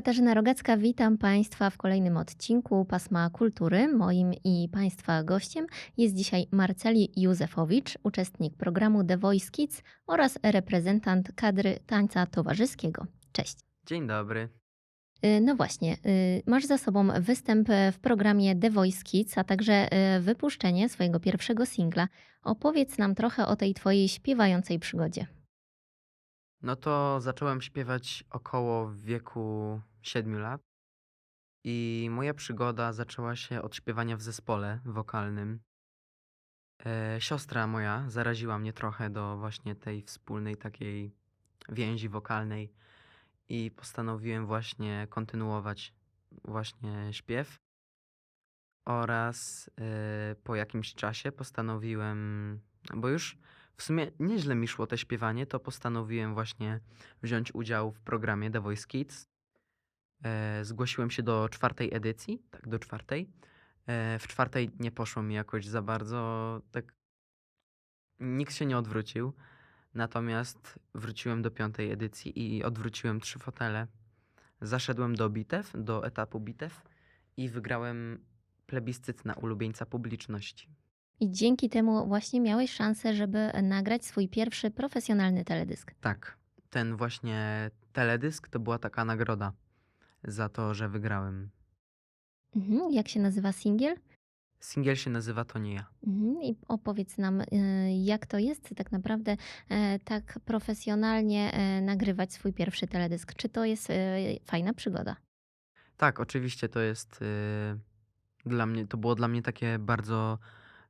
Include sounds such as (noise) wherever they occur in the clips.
Katarzyna Rogacka, witam Państwa w kolejnym odcinku Pasma Kultury. Moim i Państwa gościem jest dzisiaj Marceli Józefowicz, uczestnik programu The Voice Kids oraz reprezentant kadry tańca towarzyskiego. Cześć. Dzień dobry. Y, No właśnie, y, masz za sobą występ w programie The Voice Kids, a także e, wypuszczenie swojego pierwszego singla. Opowiedz nam trochę o tej Twojej śpiewającej przygodzie. No to zacząłem śpiewać około w wieku 7 lat i moja przygoda zaczęła się od śpiewania w zespole wokalnym. E, siostra moja zaraziła mnie trochę do właśnie tej wspólnej takiej więzi wokalnej i postanowiłem właśnie kontynuować właśnie śpiew. Oraz e, po jakimś czasie postanowiłem, bo już w sumie nieźle mi szło te śpiewanie, to postanowiłem właśnie wziąć udział w programie The Voice Kids. E, zgłosiłem się do czwartej edycji, tak, do czwartej. E, w czwartej nie poszło mi jakoś za bardzo, tak nikt się nie odwrócił. Natomiast wróciłem do piątej edycji i odwróciłem trzy fotele. Zaszedłem do bitew, do etapu bitew i wygrałem plebiscyt na ulubieńca publiczności. I dzięki temu właśnie miałeś szansę, żeby nagrać swój pierwszy profesjonalny teledysk. Tak, ten właśnie teledysk to była taka nagroda za to, że wygrałem. Mhm. Jak się nazywa singiel? Singiel się nazywa To nie ja. Mhm. I opowiedz nam, y, jak to jest tak naprawdę e, tak profesjonalnie e, nagrywać swój pierwszy teledysk. Czy to jest e, fajna przygoda? Tak, oczywiście to jest dla mnie, to było dla mnie takie bardzo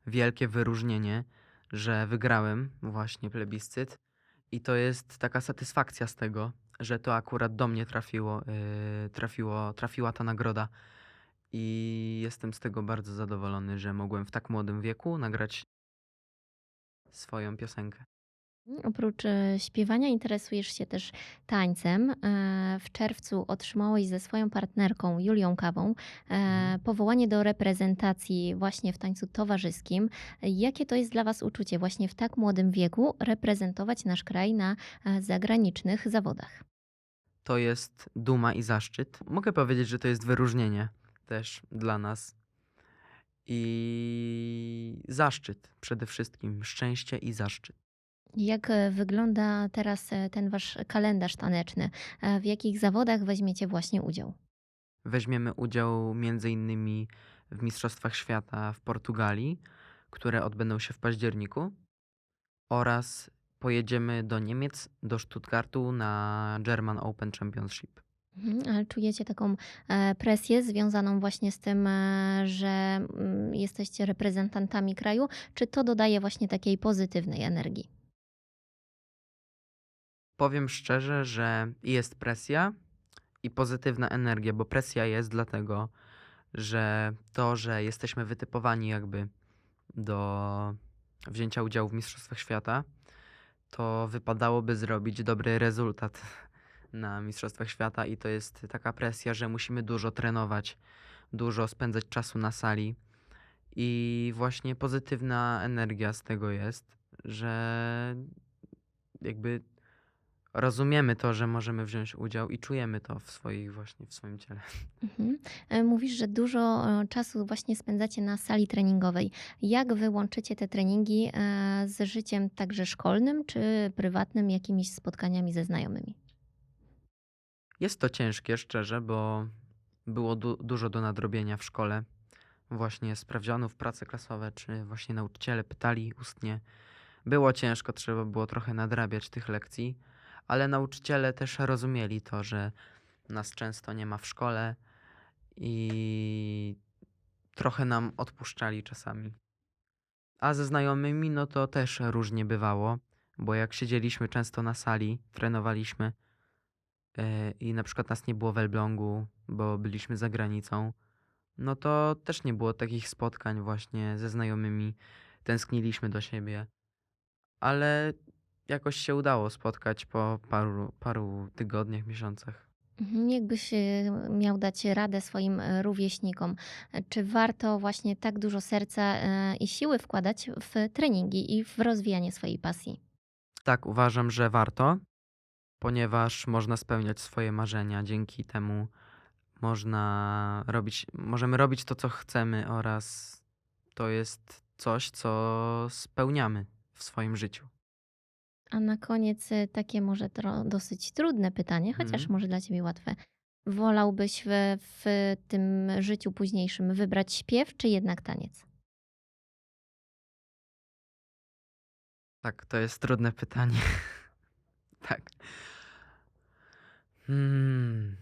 wielkie wyróżnienie, że wygrałem właśnie plebiscyt i to jest taka satysfakcja z tego, że to akurat do mnie trafiło, y, trafiło, trafiła ta nagroda i jestem z tego bardzo zadowolony, że mogłem w tak młodym wieku nagrać swoją piosenkę. Oprócz e, śpiewania interesujesz się też tańcem. E, W czerwcu otrzymałeś ze swoją partnerką Julią Kawą e, Mhm. powołanie do reprezentacji właśnie w tańcu towarzyskim. Jakie to jest dla Was uczucie właśnie w tak młodym wieku reprezentować nasz kraj na zagranicznych zawodach? To jest duma i zaszczyt. Mogę powiedzieć, że to jest wyróżnienie też dla nas. I zaszczyt przede wszystkim, szczęście i zaszczyt. Jak e, wygląda teraz e, ten Wasz kalendarz taneczny? E, W jakich zawodach weźmiecie właśnie udział? Weźmiemy udział między innymi w Mistrzostwach Świata w Portugalii, które odbędą się w październiku, oraz pojedziemy do Niemiec, do Stuttgartu na German Open Championship. Mhm, ale czujecie taką e, presję związaną właśnie z tym, e, że mm, jesteście reprezentantami kraju? Czy to dodaje właśnie takiej pozytywnej energii? Powiem szczerze, że jest presja i pozytywna energia, bo presja jest dlatego, że to, że jesteśmy wytypowani jakby do wzięcia udziału w Mistrzostwach Świata, to wypadałoby zrobić dobry rezultat na Mistrzostwach Świata i to jest taka presja, że musimy dużo trenować, dużo spędzać czasu na sali. I właśnie pozytywna energia z tego jest, że jakby rozumiemy to, że możemy wziąć udział i czujemy to w swoich właśnie w swoim ciele. Mhm. E, Mówisz, że dużo e, czasu właśnie spędzacie na sali treningowej. Jak wy łączycie te treningi e, z życiem także szkolnym, czy prywatnym, jakimiś spotkaniami ze znajomymi? Jest to ciężkie, szczerze, bo było du dużo do nadrobienia w szkole. Właśnie sprawdzianów, prace klasowe, czy właśnie nauczyciele pytali ustnie. Było ciężko, trzeba było trochę nadrabiać tych lekcji, ale nauczyciele też rozumieli to, że nas często nie ma w szkole i trochę nam odpuszczali czasami. A ze znajomymi, no to też różnie bywało, bo jak siedzieliśmy często na sali, trenowaliśmy, e, i na przykład nas nie było w Elblągu, bo byliśmy za granicą, no to też nie było takich spotkań właśnie ze znajomymi. Tęskniliśmy do siebie, ale jakoś się udało spotkać po paru, paru tygodniach, miesiącach. Mhm, Jakbyś e, miał dać radę swoim e, rówieśnikom, czy warto właśnie tak dużo serca e, i siły wkładać w treningi i w rozwijanie swojej pasji? Tak, uważam, że warto, ponieważ można spełniać swoje marzenia dzięki temu, można robić, możemy robić to, co chcemy oraz to jest coś, co spełniamy w swoim życiu. A na koniec y, takie może dosyć trudne pytanie, chociaż Mhm. może dla ciebie łatwe. Wolałbyś w, w tym życiu późniejszym wybrać śpiew, czy jednak taniec? Tak, to jest trudne pytanie. (laughs) tak. Hmm.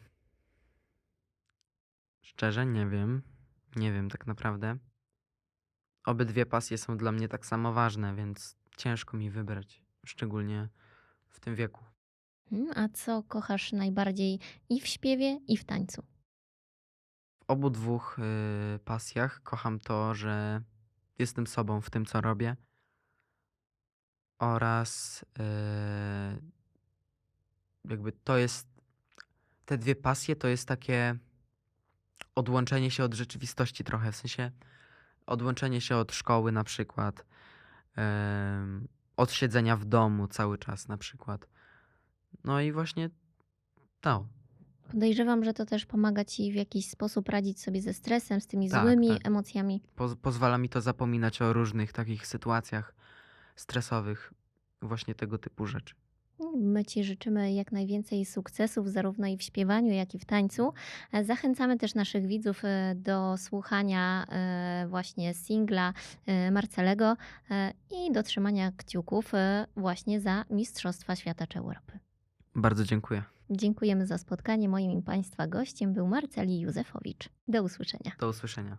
Szczerze nie wiem. Nie wiem tak naprawdę. Obydwie pasje są dla mnie tak samo ważne, więc ciężko mi wybrać, szczególnie w tym wieku. Mm, A co kochasz najbardziej i w śpiewie, i w tańcu? W obu dwóch y, pasjach kocham to, że jestem sobą w tym, co robię. Oraz y, jakby to jest. Te dwie pasje to jest takie odłączenie się od rzeczywistości trochę, w sensie odłączenie się od szkoły na przykład, em, od siedzenia w domu cały czas na przykład. No i właśnie to. Podejrzewam, że to też pomaga ci w jakiś sposób radzić sobie ze stresem, z tymi Tak, złymi tak. emocjami. Poz- pozwala mi to zapominać o różnych takich sytuacjach stresowych, właśnie tego typu rzeczy. My Ci życzymy jak najwięcej sukcesów, zarówno i w śpiewaniu, jak i w tańcu. Zachęcamy też naszych widzów e, do słuchania e, właśnie singla e, Marcelego i do trzymania kciuków właśnie za Mistrzostwa Świata czy Europy. Bardzo dziękuję. Dziękujemy za spotkanie. Moim i Państwa gościem był Marceli Józefowicz. Do usłyszenia. Do usłyszenia.